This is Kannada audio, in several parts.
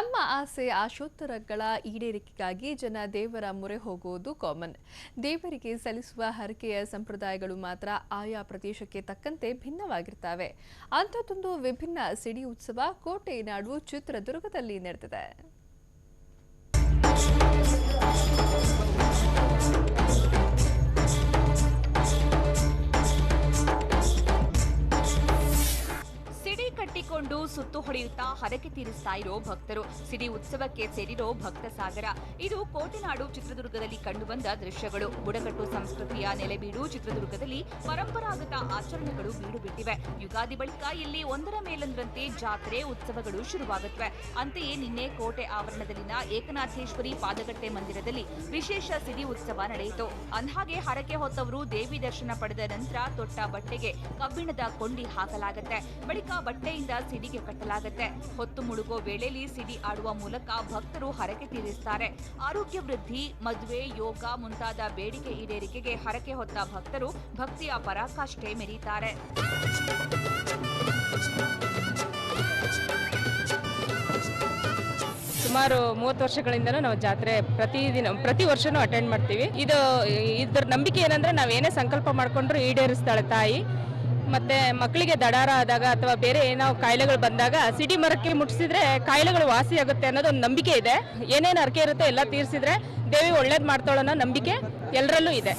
ತಮ್ಮ ಆಸೆ ಆಶೋತ್ತರಗಳ ಈಡೇರಿಕೆಗಾಗಿ ಜನ ದೇವರ ಮೊರೆ ಹೋಗುವುದು ಕಾಮನ್ ದೇವರಿಗೆ ಸಲ್ಲಿಸುವ ಹರಕೆಯ ಸಂಪ್ರದಾಯಗಳು ಮಾತ್ರ ಆಯಾ ಪ್ರದೇಶಕ್ಕೆ ತಕ್ಕಂತೆ ಭಿನ್ನವಾಗಿರ್ತವೆ. ಅಂಥದ್ದೊಂದು ವಿಭಿನ್ನ ಸಿಡಿ ಉತ್ಸವ ಕೋಟೆ ನಾಡು ಚಿತ್ರದುರ್ಗದಲ್ಲಿ ನಡೆದಿದೆ. ಕಟ್ಟಿಕೊಂಡು ಸುತ್ತು ಹೊಡೆಯುತ್ತಾ ಹರಕೆ ತೀರಿಸ್ತಾ ಇರೋ ಭಕ್ತರು. ಸಿಡಿ ಉತ್ಸವಕ್ಕೆ ಸೇರಿರೋ ಭಕ್ತ ಸಾಗರ. ಇದು ಕೋಟೆನಾಡು ಚಿತ್ರದುರ್ಗದಲ್ಲಿ ಕಂಡುಬಂದ ದೃಶ್ಯಗಳು. ಬುಡಕಟ್ಟು ಸಂಸ್ಕೃತಿಯ ನೆಲೆಬೀಡು ಚಿತ್ರದುರ್ಗದಲ್ಲಿ ಪರಂಪರಾಗತ ಆಚರಣೆಗಳು ಬೀಡು ಬಿಟ್ಟಿವೆ ಯುಗಾದಿ ಬಳಿಕ ಇಲ್ಲಿ ಒಂದರ ಮೇಲೊಂದರಂತೆ ಜಾತ್ರೆ, ಉತ್ಸವಗಳು ಶುರುವಾಗುತ್ತವೆ. ಅಂತೆಯೇ ನಿನ್ನೆ ಕೋಟೆ ಆವರಣದಲ್ಲಿನ ಏಕನಾಥೇಶ್ವರಿ ಪಾದಗಟ್ಟೆ ಮಂದಿರದಲ್ಲಿ ವಿಶೇಷ ಸಿಡಿ ಉತ್ಸವ ನಡೆಯಿತು. ಅಂದ್ಹಾಗೆ ಹರಕೆ ಹೊತ್ತವರು ದೇವಿ ದರ್ಶನ ಪಡೆದ ನಂತರ ತೊಟ್ಟ ಬಟ್ಟೆಗೆ ಕಬ್ಬಿಣದ ಕೊಂಡಿ ಹಾಕಲಾಗುತ್ತೆ. ಬಳಿಕ ಬಟ್ಟೆಯಿಂದ ಸಿಡಿಗೆ ಕಟ್ಟಲಾಗುತ್ತೆ. ಹೊತ್ತು ಮುಳುಗೋ ವೇಳೆಯಲ್ಲಿ ಸಿಡಿ ಆಡುವ ಮೂಲಕ ಭಕ್ತರು ಹರಕೆ ತೀರಿಸ್ತಾರೆ. ಆರೋಗ್ಯ ವೃದ್ಧಿ, ಮದುವೆ, ಯೋಗ ಮುಂತಾದ ಬೇಡಿಕೆ ಈಡೇರಿಕೆಗೆ ಹರಕೆ ಹೊತ್ತ ಭಕ್ತರು ಭಕ್ತಿಯ ಪರಾಕಾಷ್ಠೆ ಮೆರೀತಾರೆ. ಸುಮಾರು ಮೂವತ್ತು ವರ್ಷಗಳಿಂದನೂ ನಾವು ಜಾತ್ರೆ ಪ್ರತಿದಿನ ಪ್ರತಿ ವರ್ಷನೂ ಅಟೆಂಡ್ ಮಾಡ್ತೀವಿ. ಇದು, ಇದ್ರ ನಂಬಿಕೆ ಏನಂದ್ರೆ ನಾವು ಏನೇ ಸಂಕಲ್ಪ ಮಾಡ್ಕೊಂಡ್ರು ಈಡೇರಿಸ್ತಾಳೆ ತಾಯಿ. ಮತ್ತೆ ಮಕ್ಕಳಿಗೆ ದಡಾರ ಆದಾಗ ಅಥವಾ ಬೇರೆ ಏನೋ ಕಾಯಿಲೆಗಳು ಬಂದಾಗ ಸಿಡಿ ಮರಕ್ಕೆ ಮುಟ್ಟಿಸಿದ್ರೆ ಕಾಯಿಲೆಗಳು ವಾಸಿ ಆಗುತ್ತೆ ಅನ್ನೋದು ಒಂದು ನಂಬಿಕೆ ಇದೆ. ಏನೇನು ಅರ್ಕೆ ಇರುತ್ತೆ ಎಲ್ಲ ತೀರಿಸಿದ್ರೆ ದೇವಿ ಒಳ್ಳೇದು ಮಾಡ್ತಾಳೋ ಅನ್ನೋ ನಂಬಿಕೆ ಎಲ್ಲರಲ್ಲೂ ಇದೆ.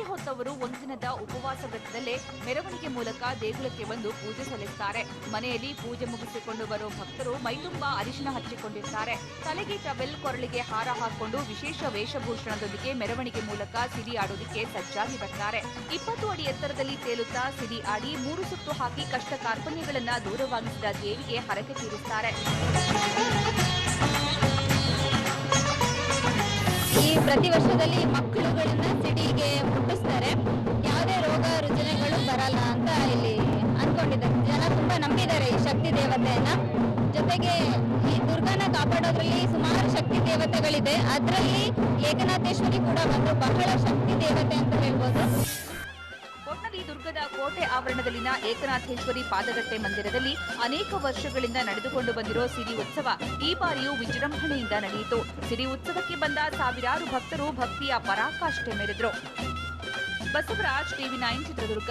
ಹರಕೆ ಹೊತ್ತವರು ಒಂದಿನದ ಉಪವಾಸ ವ್ರತದಲ್ಲೇ ಮೆರವಣಿಗೆ ಮೂಲಕ ದೇಗುಲಕ್ಕೆ ಬಂದು ಪೂಜೆ ಸಲ್ಲಿಸುತ್ತಾರೆ ಮನೆಯಲ್ಲಿ ಪೂಜೆ ಮುಗಿಸಿಕೊಂಡು ಬರೋ ಭಕ್ತರು ಮೈತುಂಬ ಅರಿಶಿನ ಹಚ್ಚಿಕೊಂಡಿರುತ್ತಾರೆ ತಲೆಗೆ ಟವೆಲ್, ಕೊರಳಿಗೆ ಹಾರ ಹಾಕೊಂಡು ವಿಶೇಷ ವೇಷಭೂಷಣದೊಂದಿಗೆ ಮೆರವಣಿಗೆ ಮೂಲಕ ಸಿಡಿ ಆಡೋದಕ್ಕೆ ಸಜ್ಜಾಗಿ ಬರ್ತಾರೆ. ಇಪ್ಪತ್ತು ಅಡಿ ಎತ್ತರದಲ್ಲಿ ತೇಲುತ್ತಾ ಸಿಡಿ ಆಡಿ ಮೂರು ಸುತ್ತು ಹಾಕಿ ಕಷ್ಟ ಕಾರ್ಪಣ್ಯಗಳನ್ನ ದೂರವಾಗಿಸಿದ ದೇವಿಗೆ ಹರಕೆ ತೀರುತ್ತಾರೆ ಈ ಪ್ರತಿ ವರ್ಷದಲ್ಲಿ ತುಂಬಾ ಈ ಶಕ್ತಿ ದೇವತೆಯನ್ನ. ಜೊತೆಗೆ ಈ ದುರ್ಗನ ಕಾಪಾಡೋದ್ರಲ್ಲಿ ಸುಮಾರು ಶಕ್ತಿ ದೇವತೆಗಳಿದೆ. ಅದರಲ್ಲಿ ಏಕನಾಥೇಶ್ವರಿ ಕೂಡ ಒಂದು ಬಹಳ ಶಕ್ತಿ ದೇವತೆ ಅಂತ ಹೇಳ್ಬೋದು. ಕೊಟ್ಟಲಿ ದುರ್ಗದ ಕೋಟೆ ಆವರಣದಲ್ಲಿನ ಏಕನಾಥೇಶ್ವರಿ ಪಾದಗಟ್ಟೆ ಮಂದಿರದಲ್ಲಿ ಅನೇಕ ವರ್ಷಗಳಿಂದ ನಡೆದುಕೊಂಡು ಬಂದಿರೋ ಸಿರಿ ಉತ್ಸವ ಈ ಬಾರಿಯೂ ವಿಜೃಂಭಣೆಯಿಂದ ನಡೆಯಿತು. ಸಿರಿ ಉತ್ಸವಕ್ಕೆ ಬಂದ ಸಾವಿರಾರು ಭಕ್ತರು ಭಕ್ತಿಯ ಪರಾಕಾಷ್ಠೆ ಮೆರೆದರು. Basavaraj TV nine Chitradurga.